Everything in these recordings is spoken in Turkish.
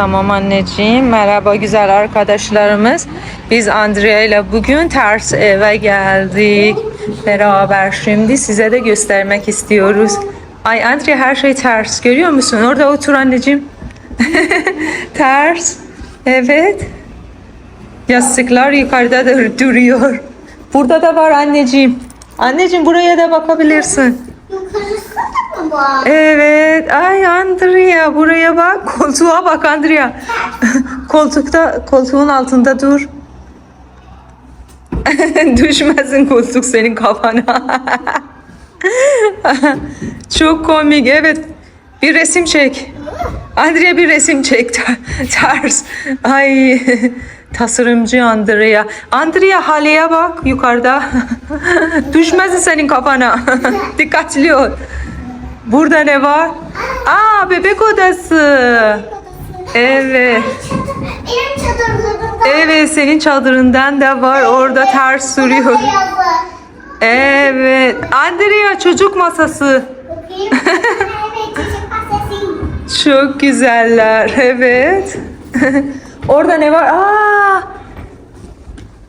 Tamam anneciğim. Merhaba güzel arkadaşlarımız. Biz Andrea ile bugün ters eve geldik. Beraber şimdi size de göstermek istiyoruz. Ay Andrea her şey ters. Görüyor musun? Orada otur anneciğim. ters. Evet. Yastıklar yukarıda da duruyor. Burada da var anneciğim. Anneciğim buraya da bakabilirsin. Yukarısında mı Evet. Ay Andrea buraya bak. Koltuğa bak Andrea. Koltukta koltuğun altında dur. Düşmesin koltuk senin kafana. Çok komik. Evet. Bir resim çek. Andrea bir resim çek. Ters. Ay. Tasarımcı Andrea. Andrea haleye bak yukarıda. Düşmesin senin kafana. Dikkatli ol. Burada ne var? Aa bebek odası. Evet. Benim çadırlarımda Evet senin çadırından da var. Orada ters yazı. Evet. Andrea çocuk masası. Çok güzeller. Evet. Orada ne var? Aa!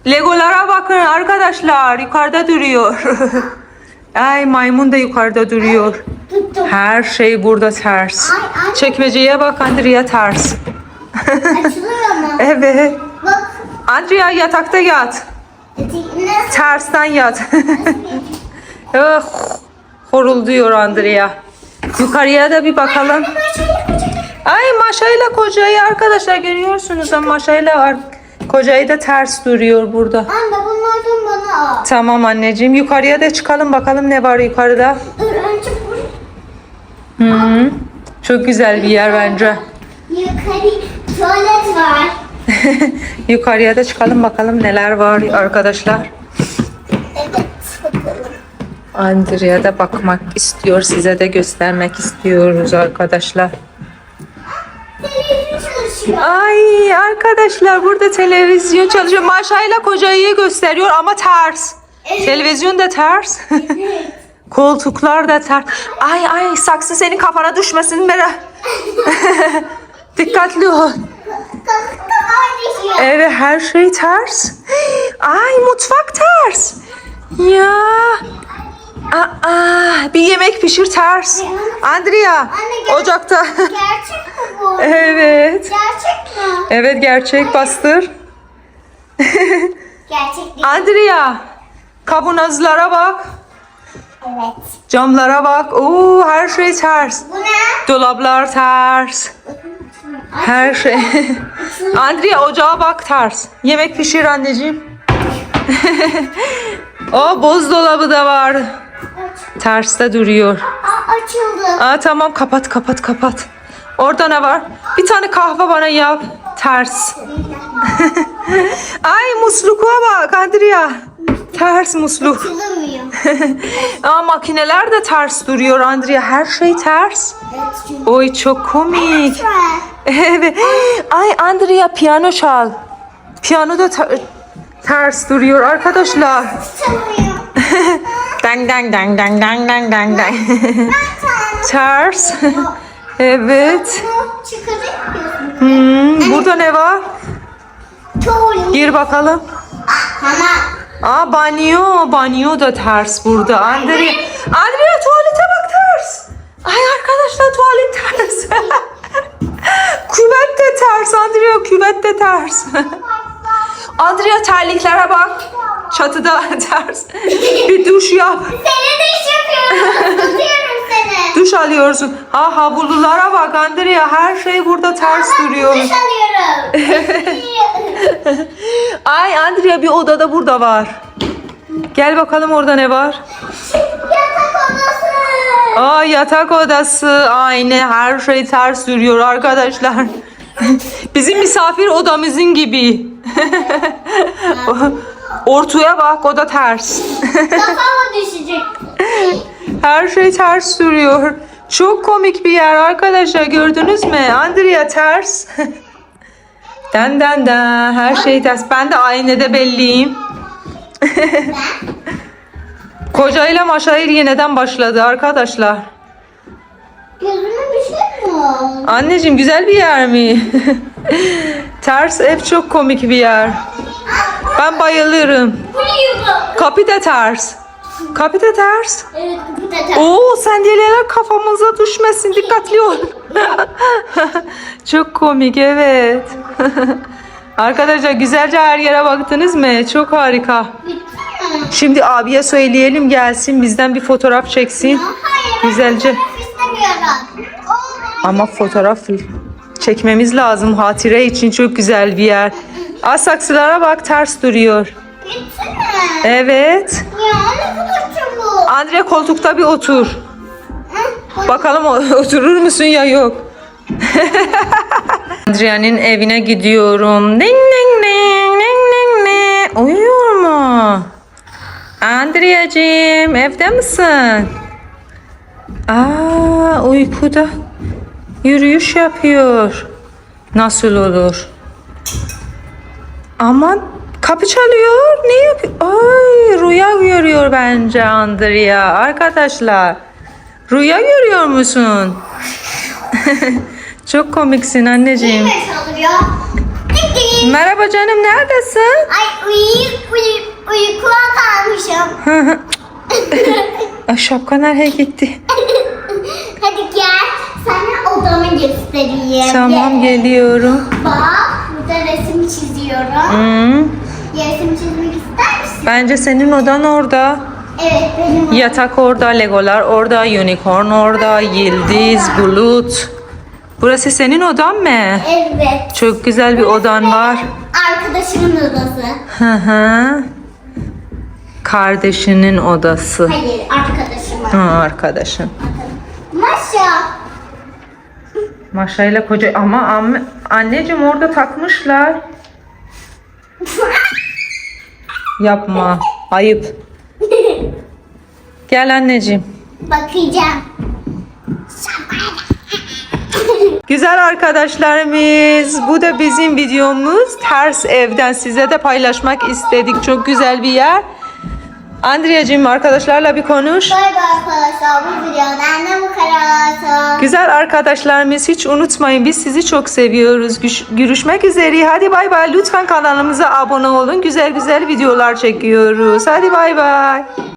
Legolara bakın arkadaşlar. Yukarıda duruyor. Ay maymun da yukarıda duruyor. Tuttum. Her şey burada ters. Ay, ay. Çekmeceye bak Andrea ters. Açılıyor mu? Evet. Bak. Andrea yatakta yat. Nasıl? Tersten yat. oh, horulduyor Andrea. Yukarıya da bir bakalım. Ay maşayla kocayı arkadaşlar görüyorsunuz ama maşayla var. Kocayı da ters duruyor burada. Anne bunlardan bana al. Tamam anneciğim yukarıya da çıkalım bakalım ne var yukarıda. Dur önce buraya. Hı, çok güzel bir yer bence. Yukarı tuvalet var. yukarıya da çıkalım bakalım neler var arkadaşlar. Evet bakalım. Andrea da bakmak istiyor. Size de göstermek istiyoruz arkadaşlar. Ay arkadaşlar burada televizyon çalışıyor. Maşayla kocayı gösteriyor ama ters. Televizyon da ters. Koltuklar da ters. Ay ay saksı senin kafana düşmesin Mera. Dikkatli ol. Evet her şey ters. Ay mutfak ters. Ya. Aa, bir yemek pişir ters. Andrea Anne, ocakta. Gerçek mi bu? evet. Gerçek mi? Evet gerçek bastır. Gerçek değil. Andrea kavanozlara bak. Evet. Camlara bak. Oo her şey ters. Bu ne? Dolaplar ters. Her şey. Andrea ocağa bak ters. Yemek pişir anneciğim. o buzdolabı da var. Aç. Terste duruyor. Aa, açıldı. Aa tamam kapat kapat kapat. Orada ne var? Bir tane kahve bana yap. Ters. Ay musluğa bak Andrea. Ters musluk. Aa makineler de ters duruyor Andrea. Her şey ters. Oy çok komik. Evet. Ay Andrea piyano çal. Piyano da ter- ters duruyor arkadaşlar. Dang dang dang dang dang dang dang dang. Ters. evet. Hmm, burada ne var? Gir bakalım. Aa banyo. Banyo da ters burada. Andrea. Andrea tuvalete bak ters. Ay arkadaşlar tuvalet ters. küvet de ters. Andrea küvet de ters. Andrea terliklere bak. Çatıda ters. Bir duş yap. seni de iş yapıyorum. Tutuyorum seni. Duş alıyorsun. Ha havlulara bak Andrea. Her şey burada ters duruyor. Duş alıyorum. Ay Andrea bir odada burada var. Gel bakalım orada ne var. Yatak odası. Aa yatak odası. Aynı her şey ters duruyor arkadaşlar. Bizim misafir odamızın gibi. Ortaya bak o da ters. Kafama düşecek. Her şey ters duruyor. Çok komik bir yer arkadaşlar gördünüz mü? Andrea ters. den den den her şey ters. Ben de aynada belliyim. Kocayla maşayır yeniden başladı arkadaşlar. Gözüme bir şey mi oldu? Anneciğim güzel bir yer mi? Ters ev çok komik bir yer. Ben bayılırım. Kapı da ters. Kapı da ters. Evet bu da tak. Oo sandalyeler kafamıza düşmesin dikkatli ol. Çok komik evet. Arkadaşlar güzelce her yere baktınız mı? Çok harika. Şimdi abiye söyleyelim gelsin bizden bir fotoğraf çeksin. Hayır. Güzelce. Fotoğraf. Ama fotoğraf çekmemiz lazım hatire için çok güzel bir yer. Aa saksılara bak ters duruyor. Mi? Evet. Ya ne kadar çabuk. Andre koltukta bir otur. Hı? Bakalım oturur musun ya yok. Andrea'nın evine gidiyorum. Ding ding ding ding ding ding. Uyuyor mu? Andrea'cığım evde misin? Aa uykuda. Yürüyüş yapıyor. Nasıl olur? Aman kapı çalıyor. Ne yapıyor? Ay rüya görüyor bence Andrea. Arkadaşlar. Rüya görüyor musun? Çok komiksin anneciğim. Çalıyor? Merhaba canım neredesin? Ay uyuyup uyuyup uykuya kalmışım. Ay şapka nereye gitti? Hadi gel sana odamı göstereyim. Tamam Gel. geliyorum. Bak burada resim çiziyorum. Hmm, Resim çizmek ister misin? bence senin odan orada. Evet benim odam. Yatak orada, legolar orada, unicorn orada, yıldız, bulut. Burası senin odan mı? Evet. Çok güzel bir odan var. Arkadaşımın odası. Hı hı. Kardeşinin odası. Hayır arkadaşımın. Ha, arkadaşın. Maşa. Maşa ile koca ama amme- anneciğim orada takmışlar. Yapma. Ayıp. Gel anneciğim. Bakacağım. Güzel arkadaşlarımız bu da bizim videomuz. Ters evden size de paylaşmak istedik. Çok güzel bir yer. Andrea'cığım arkadaşlarla bir konuş. Bay bay arkadaşlar bu videodan da bu kadar. Güzel arkadaşlarımız hiç unutmayın biz sizi çok seviyoruz. Güş- Görüşmek üzere. Hadi bay bay. Lütfen kanalımıza abone olun. Güzel güzel videolar çekiyoruz. Hadi bay bay.